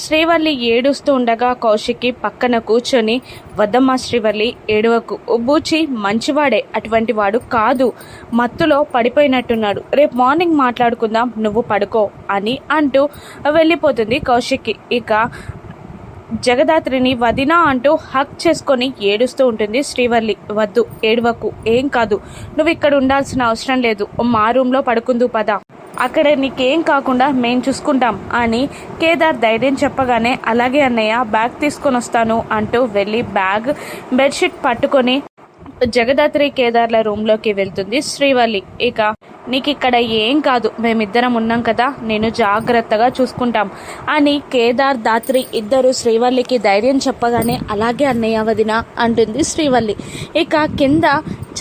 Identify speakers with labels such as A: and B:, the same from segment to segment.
A: శ్రీవల్లి ఏడుస్తూ ఉండగా కౌశిక్కి పక్కన కూర్చొని వద్దమ్మా శ్రీవల్లి ఏడవకు. బూచి మంచివాడే. అటువంటి వాడు కాదు. మత్తులో పడిపోయినట్టున్నాడు. రేపు మార్నింగ్ మాట్లాడుకుందాం నువ్వు పడుకో అని అంటూ వెళ్ళిపోతుంది కౌశిక్కి ఇక జగదాత్రిని వదినా అంటూ హక్ చేసుకొని ఏడుస్తూ ఉంటుంది శ్రీవల్లి. వద్దు ఏడవకు. ఏం కాదు. నువ్వు ఇక్కడ ఉండాల్సిన అవసరం లేదు. మా రూమ్లో పడుకుందు పద. అక్కడ నీకేం కాకుండా మేం చూసుకుంటాం అని కేదార్ ధైర్యం చెప్పగానే అలాగే అన్నయ్య బ్యాగ్ తీసుకొని వస్తాను అంటూ వెళ్ళి బ్యాగ్ బెడ్షీట్ పట్టుకొని జగదాత్రి కేదార్ల రూమ్లోకి వెళ్తుంది శ్రీవల్లి. ఇక నీకు ఇక్కడ ఏం కాదు. మేమిద్దరం ఉన్నాం కదా. నేను జాగ్రత్తగా చూసుకుంటాం. అని కేదార్ దాత్రి ఇద్దరు శ్రీవల్లికి ధైర్యం చెప్పగానే అలాగే అన్నయ్య వదిన అంటుంది శ్రీవల్లి. ఇక కింద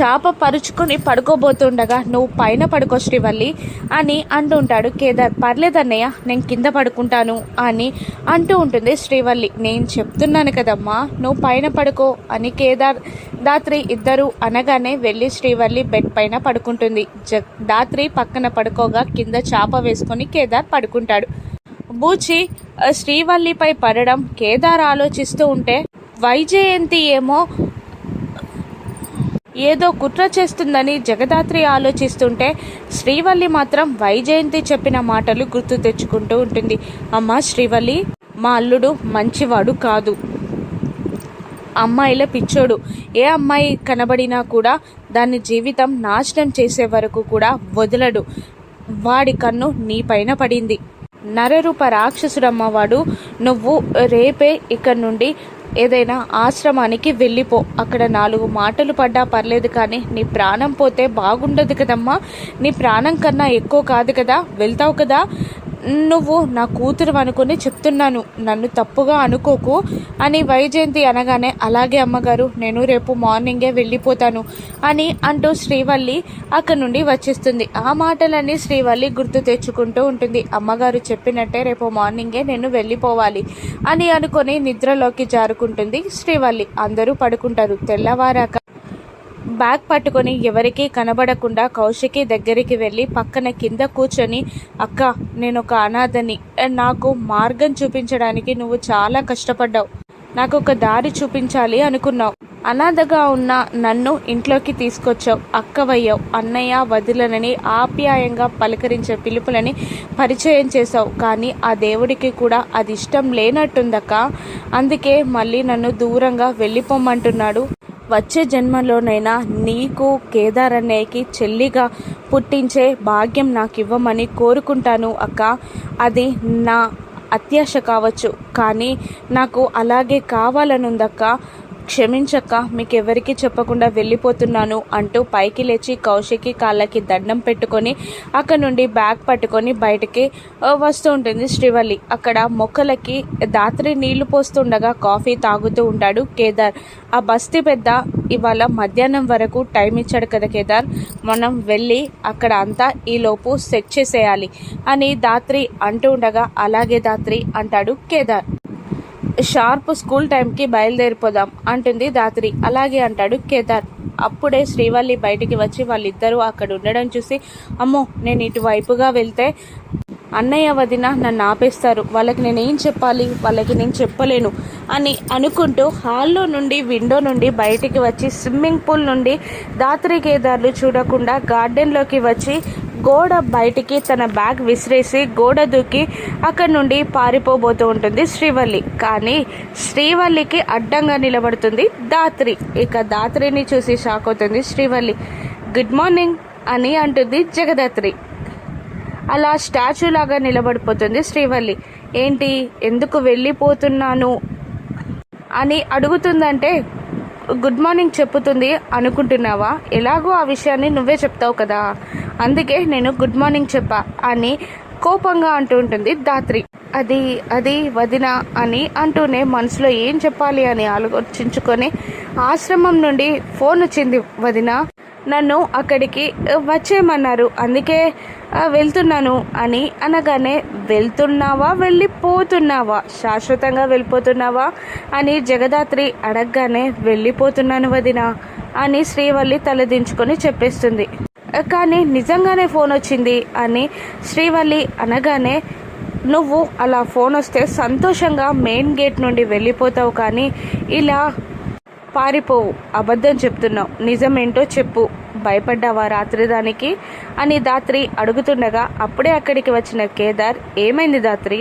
A: చాప పరుచుకొని పడుకోబోతుండగా నువ్వు పైన పడుకో శ్రీవల్లి అని అంటుంటాడు కేదార్. పర్లేదన్నయ్య నేను కింద పడుకుంటాను అని అంటూ ఉంటుంది శ్రీవల్లి. నేను చెప్తున్నాను కదమ్మా నువ్వు పైన పడుకో అని కేదార్ దాత్రి ఇద్దరు అనగానే వెళ్ళి శ్రీవల్లి బెడ్ పైన పడుకుంటుంది. జ దాత్రి పక్కన పడుకోగా కింద చాప వేసుకొని కేదార్ పడుకుంటాడు. బూచి శ్రీవల్లిపై పడడం కేదార్ ఆలోచిస్తూ ఉంటే వైజయంతి ఏమో ఏదో కుట్ర చేస్తుందని జగదాత్రి ఆలోచిస్తుంటే శ్రీవల్లి మాత్రం వైజయంతి చెప్పిన మాటలు గుర్తు తెచ్చుకుంటూ ఉంటుంది. అమ్మ శ్రీవల్లి మా అల్లుడు మంచివాడు కాదు. అమ్మాయిల పిచ్చోడు. ఏ అమ్మాయి కనబడినా కూడా దాని జీవితం నాశనం చేసే వరకు కూడా వదలడు. వాడి కన్ను నీ పైన పడింది. నరరూప రాక్షసుడమ్మవాడు నువ్వు రేపే ఇక్కడ నుండి ఏదైనా ఆశ్రమానికి వెళ్ళిపో. అక్కడ నాలుగు మాటలు పడ్డా పర్లేదు కానీ నీ ప్రాణం పోతే బాగుండదు కదమ్మా. నీ ప్రాణం కన్నా ఎక్కువ కాదు కదా వెళ్తావు కదా. నువ్వు నా కూతురు అనుకుని చెప్తున్నాను. నన్ను తప్పుగా అనుకోకు అని వైజయంతి అనగానే అలాగే అమ్మగారు నేను రేపు మార్నింగే వెళ్ళిపోతాను అని అంటూ శ్రీవల్లి అక్కడి నుండి వచ్చేస్తుంది. ఆ మాటలన్నీ శ్రీవల్లి గుర్తు తెచ్చుకుంటూ ఉంటుంది. అమ్మగారు చెప్పినట్టే రేపు మార్నింగే నేను వెళ్ళిపోవాలి అని అనుకొని నిద్రలోకి జారుకుంటుంది శ్రీవల్లి. అందరూ పడుకుంటారు. తెల్లవారాక బ్యాగ్ పట్టుకొని ఎవరికీ కనబడకుండా కౌశికి దగ్గరికి వెళ్ళి పక్కన కింద కూర్చొని అక్క నేను ఒక అనాథని. నాకు మార్గం చూపించడానికి నువ్వు చాలా కష్టపడ్డావు. నాకు ఒక దారి చూపించాలి అనుకున్నావు. అనాథగా ఉన్న నన్ను ఇంట్లోకి తీసుకొచ్చావు. అక్కవయ్యావు. అన్నయ్య వదిలనని ఆప్యాయంగా పలకరించే పిలుపులని పరిచయం చేశావు. కానీ ఆ దేవుడికి కూడా అది ఇష్టం లేనట్టుందక్క. అందుకే మళ్ళీ నన్ను దూరంగా వెళ్ళిపోమంటున్నాడు వచ్చే జన్మలోనైనా నీకు కేదార్ అన్నయ్యకి చెల్లిగా పుట్టించే భాగ్యం నాకు ఇవ్వమని కోరుకుంటాను అక్క. అది నా అత్యాశ కావచ్చు కానీ నాకు అలాగే కావాలనుందక్క. క్షమించక్క మీకెవరికి చెప్పకుండా వెళ్ళిపోతున్నాను అంటూ పైకి లేచి కౌశికి కాళ్ళకి దండం పెట్టుకొని అక్కడ నుండి బ్యాగ్ పట్టుకొని బయటికి వస్తూ ఉంటుంది శ్రీవల్లి. అక్కడ మొక్కలకి దాత్రి నీళ్ళు పోస్తుండగా కాఫీ తాగుతూ ఉంటాడు కేదార్. ఆ బస్తీ పెద్ద ఇవాళ మధ్యాహ్నం వరకు టైం ఇచ్చాడు కదా కేదార్. మనం వెళ్ళి అక్కడ అంతా ఈలోపు సెట్ చేసేయాలి అని దాత్రి అంటూ ఉండగా అలాగే దాత్రి అంటాడు కేదార్. షార్ప్ స్కూల్ టైంకి బయలుదేరిపోదాం అంటుంది దాత్రి. అలాగే అంటాడు కేదార్. అప్పుడే శ్రీవల్లి బయటికి వచ్చి వాళ్ళిద్దరూ అక్కడ ఉండడం చూసి అమ్మో నేను ఇటువైపుగా వెళ్తే అన్నయ్య వదిన నన్ను ఆపేస్తారు. వాళ్ళకి నేను ఏం చెప్పాలి? వాళ్ళకి నేను చెప్పలేను అని అనుకుంటూ హాల్లో నుండి విండో నుండి బయటికి వచ్చి స్విమ్మింగ్ పూల్ నుండి దాత్రి కేదార్లు చూడకుండా గార్డెన్లోకి వచ్చి గోడ బయటికి తన బ్యాగ్ విసిరేసి గోడ దూకి అక్కడి నుండి పారిపోబోతూ ఉంటుంది శ్రీవల్లి. కానీ శ్రీవల్లికి అడ్డంగా నిలబడుతుంది దాత్రి ఇక దాత్రిని చూసి షాక్ అవుతుంది శ్రీవల్లి. గుడ్ మార్నింగ్ అని అంటుంది జగదాత్రి. అలా స్టాచ్యూ లాగా నిలబడిపోతుంది శ్రీవల్లి. ఏంటి? ఎందుకు వెళ్ళిపోతున్నాను? అని అడుగుతుందంటే గుడ్ మార్నింగ్ చెప్పుతుంది అనుకుంటున్నావా? ఎలాగో ఆ విషయాన్ని నువ్వే చెప్తావు కదా. అందుకే నేను గుడ్ మార్నింగ్ చెప్పా అని కోపంగా అంటూ ఉంటుంది దాత్రి అది అది వదిన అని అంటూనే మనసులో ఏం చెప్పాలి అని ఆలోచించుకొని ఆశ్రమం నుండి ఫోన్ వచ్చింది వదిన. నన్ను అక్కడికి వచ్చేయమన్నారు. అందుకే వెళ్తున్నాను అని అనగానే వెళ్తున్నావా? వెళ్ళిపోతున్నావా? శాశ్వతంగా వెళ్ళిపోతున్నావా? అని జగదాత్రి అడగగానే వెళ్ళిపోతున్నాను వదిన అని శ్రీవల్లి తలదించుకొని చెప్పేస్తుంది. కానీ నిజంగానే ఫోన్ వచ్చింది అని శ్రీవల్లి అనగానే నువ్వు అలా ఫోన్ వస్తే సంతోషంగా మెయిన్ గేట్ నుండి వెళ్ళిపోతావు కానీ ఇలా పారిపోవు. అబద్ధం చెప్తున్నావు. నిజమేంటో చెప్పు. భయపడ్డావా రాత్రి దానికి అని దాత్రి అడుగుతుండగా అప్పుడే అక్కడికి వచ్చిన కేదార్ ఏమైంది దాత్రి?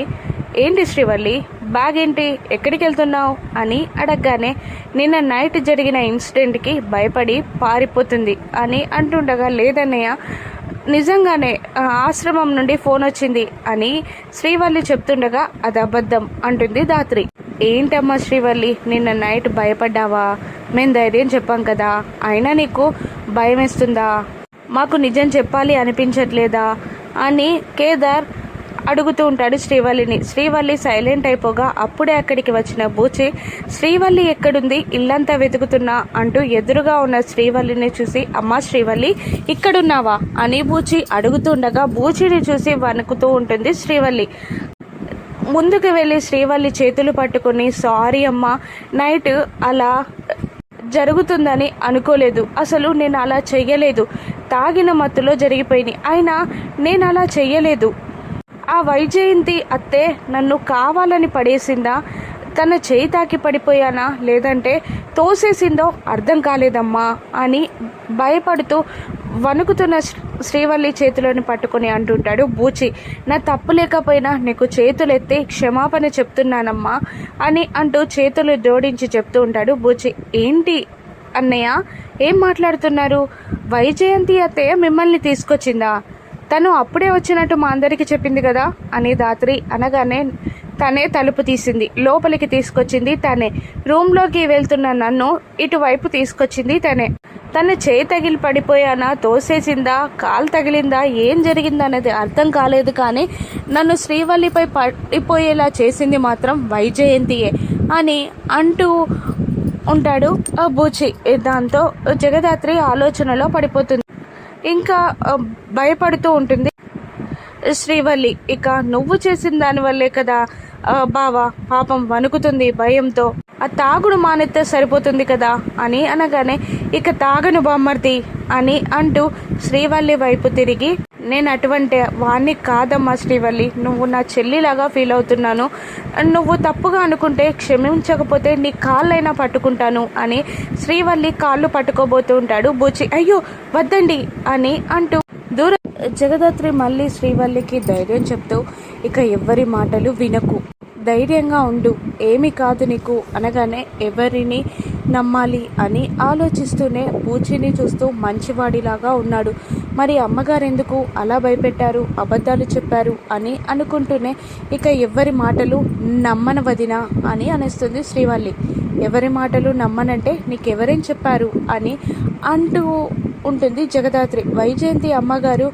A: ఏంటి శ్రీవల్లి? బ్యాగ్ ఏంటి? ఎక్కడికి వెళ్తున్నావు అని అడగగానే నిన్న నైట్ జరిగిన ఇన్సిడెంట్కి భయపడి పారిపోతుంది అని అంటుండగా లేదన్నయ్య నిజంగానే ఆశ్రమం నుండి ఫోన్ వచ్చింది అని శ్రీవల్లి చెప్తుండగా అది అబద్ధం అంటుంది దాత్రి. ఏంటమ్మా శ్రీవల్లి నిన్న నైట్ భయపడ్డావా? మేము ధైర్యం చెప్పాం కదా. అయినా నీకు భయం వేస్తుందా మాకు నిజం చెప్పాలి అనిపించట్లేదా? అని కేదార్ అడుగుతూ ఉంటాడు శ్రీవల్లిని. శ్రీవల్లి సైలెంట్ అయిపోగా అప్పుడే అక్కడికి వచ్చిన బూచి శ్రీవల్లి ఎక్కడుంది? ఇల్లంతా వెతుకుతున్నా అంటూ ఎదురుగా ఉన్న శ్రీవల్లిని చూసి అమ్మా శ్రీవల్లి ఇక్కడున్నావా? అని బూచి అడుగుతుండగా బూచిని చూసి వణుకుతూ ఉంటుంది శ్రీవల్లి. ముందుకు వెళ్ళి శ్రీవల్లి చేతులు పట్టుకుని సారీ అమ్మా నైట్ అలా జరుగుతుందని అనుకోలేదు. అసలు నేను అలా చెయ్యలేదు. తాగిన మత్తులో జరిగిపోయింది. అయినా నేను అలా చెయ్యలేదు. ఆ వైజయంతి అత్తే నన్ను కావాలని పడేసిందా? తన చేయి తాకి పడిపోయానా? లేదంటే తోసేసిందో అర్థం కాలేదమ్మా అని భయపడుతూ వణుకుతున్న శ్రీవల్లి చేతులను పట్టుకొని అంటుంటాడు బూచి నా తప్పు లేకపోయినా నీకు చేతులు ఎత్తి క్షమాపణ చెప్తున్నానమ్మా అని అంటూ చేతులు జోడించి చెప్తూ ఉంటాడు బూచి. ఏంటి అన్నయ్య ఏం మాట్లాడుతున్నారు? వైజయంతి అత్తయ్య మిమ్మల్ని తీసుకొచ్చిందా? తను అప్పుడే వచ్చినట్టు మా అందరికీ చెప్పింది కదా అని దాత్రి అనగానే తనే తలుపు తీసింది. లోపలికి తీసుకొచ్చింది తనే. రూమ్లోకి వెళ్తున్న నన్ను ఇటువైపు తీసుకొచ్చింది తనే. తన చేయి తగిలి పడిపోయానా? తోసేసిందా? కాలు తగిలిందా? ఏం జరిగిందా అనేది అర్థం కాలేదు కానీ నన్ను శ్రీవల్లిపై పడిపోయేలా చేసింది మాత్రం వైజయంతియే అని అంటూ ఉంటాడు ఆ బూచి. దాంతో జగదాత్రి ఆలోచనలో పడిపోతుంది. ఇంకా భయపడుతూ ఉంటుంది. శ్రీవల్లి ఇక నువ్వు చేసిన దానివల్లే కదా బావా పాపం వణుకుతుంది భయంతో. ఆ తాగుడు మానేస్తే సరిపోతుంది కదా అని అనగానే ఇక తాగను బామ్మర్ది అని అంటూ శ్రీవల్లి వైపు తిరిగి నేను అటువంటి వాణ్ణి కాదమ్మా శ్రీవల్లి నువ్వు నా చెల్లిలాగా ఫీల్ అవుతున్నాను. నువ్వు తప్పుగా అనుకుంటే క్షమించకపోతే నీ కాళ్ళైనా పట్టుకుంటాను అని శ్రీవల్లి కాళ్ళు పట్టుకోబోతూ ఉంటాడు బూచి అయ్యో వద్దండి అని అంటూ దూర జగదాత్రి మళ్ళీ శ్రీవల్లికి ధైర్యం చెప్తూ ఇక ఎవ్వరి మాటలు వినకు. ధైర్యంగా ఉండు. ఏమి కాదు నీకు. అనగానే ఎవరిని నమ్మాలి? అని ఆలోచిస్తూనే పూచిని చూస్తూ మంచివాడిలాగా ఉన్నాడు. మరి అమ్మగారు ఎందుకు అలా భయపెట్టారు? అబద్ధాలు చెప్పారు? అని అనుకుంటూనే ఇక ఎవరి మాటలు నమ్మన వదినా అని అనేస్తుంది శ్రీవల్లి. ఎవరి మాటలు నమ్మనంటే నీకెవరేం చెప్పారు? అని అంటూ ఉంటుంది. జగదాత్రి వైజయంతి అమ్మగారు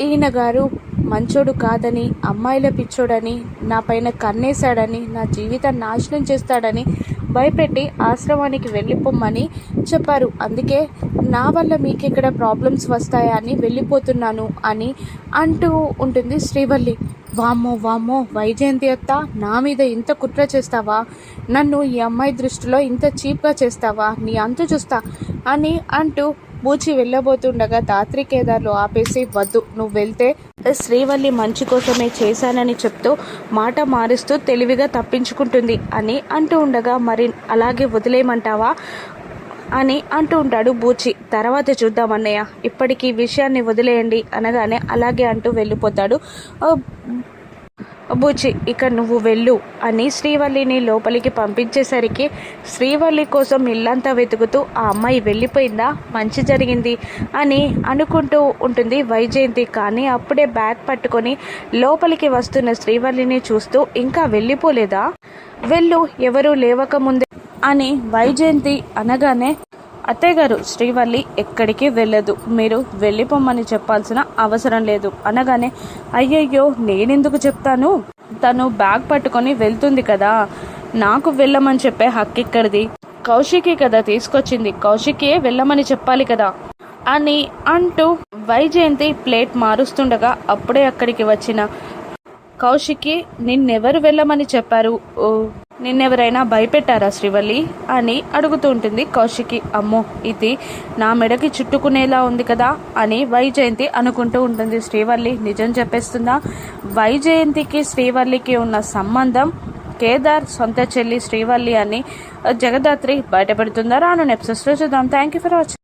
A: ఈయన గారు మంచోడు కాదని అమ్మాయిల పిచ్చోడని నా పైన కన్నేశాడని నా జీవితం నాశనం చేస్తాడని భయపెట్టి ఆశ్రమానికి వెళ్ళిపోమ్మని చెప్పారు. అందుకే నా వల్ల మీకు ఇక్కడ ప్రాబ్లమ్స్ అని వెళ్ళిపోతున్నాను అని అంటూ ఉంటుంది శ్రీవల్లి. వామ్మో వామ్మో వైజయంతి అత్త నా మీద ఇంత కుట్ర చేస్తావా? నన్ను ఈ అమ్మాయి దృష్టిలో ఇంత చీప్గా చేస్తావా? నీ అంతు చూస్తా అని అంటూ బూచి వెళ్ళబోతుండగా దాత్రి కేదార్లు ఆపేసి వద్దు నువ్వు వెళ్తే శ్రీవల్లి మంచి కోసమే చేశానని చెప్తూ మాట మారుస్తూ తెలివిగా తప్పించుకుంటుంది అని అంటూ ఉండగా మరి అలాగే వదిలేయమంటావా? అని అంటూ ఉంటాడు బూచి. తర్వాత చూద్దాం అన్నయ్య. ఇప్పటికీ విషయాన్ని వదిలేయండి అనగానే అలాగే అంటూ వెళ్ళిపోతాడు. ఆ, ఇక నువ్వు వెళ్ళు అని శ్రీవల్లిని లోపలికి పంపించేసరికి శ్రీవల్లి కోసం ఇల్లంతా వెతుకుతూ ఆ అమ్మాయి వెళ్ళిపోయిందా? మంచి జరిగింది అని అనుకుంటూ ఉంటుంది వైజయంతి. కానీ అప్పుడే బ్యాగ్ పట్టుకొని లోపలికి వస్తున్న శ్రీవల్లిని చూస్తూ ఇంకా వెళ్ళిపోలేదా? వెళ్ళు ఎవరూ లేవకముందే అని వైజయంతి అనగానే అత్తయ్య గారు శ్రీవల్లి ఎక్కడికి వెళ్ళదు. మీరు వెళ్ళిపోమ్మని చెప్పాల్సిన అవసరం లేదు. అనగానే అయ్యయ్యో నేనెందుకు చెప్తాను? తను బ్యాగ్ పట్టుకొని వెళ్తుంది కదా. నాకు వెళ్ళమని చెప్పే హక్కు ఇక్కడిది. కౌశికి కదా తీసుకొచ్చింది. కౌశికే వెళ్ళమని చెప్పాలి కదా అని అంటూ వైజయంతి ప్లేట్ మారుస్తుండగా అప్పుడే అక్కడికి వచ్చిన కౌశికి నిన్నెవరు వెళ్ళమని చెప్పారు? ఓ నిన్నెవరైనా భయపెట్టారా శ్రీవల్లి? అని అడుగుతూ ఉంటుంది కౌశికి. అమ్మో ఇది నా మెడకి చుట్టుకునేలా ఉంది కదా అని వైజయంతి అనుకుంటూ ఉంటుంది. శ్రీవల్లి నిజం చెప్పేస్తుందా? వైజయంతికి శ్రీవల్లికి ఉన్న సంబంధం కేదార్ సొంత చెల్లి శ్రీవల్లి అని జగదాత్రి బయటపెడుతుందా? రాను నెప్సెస్లో చూద్దాం. Thank you for watching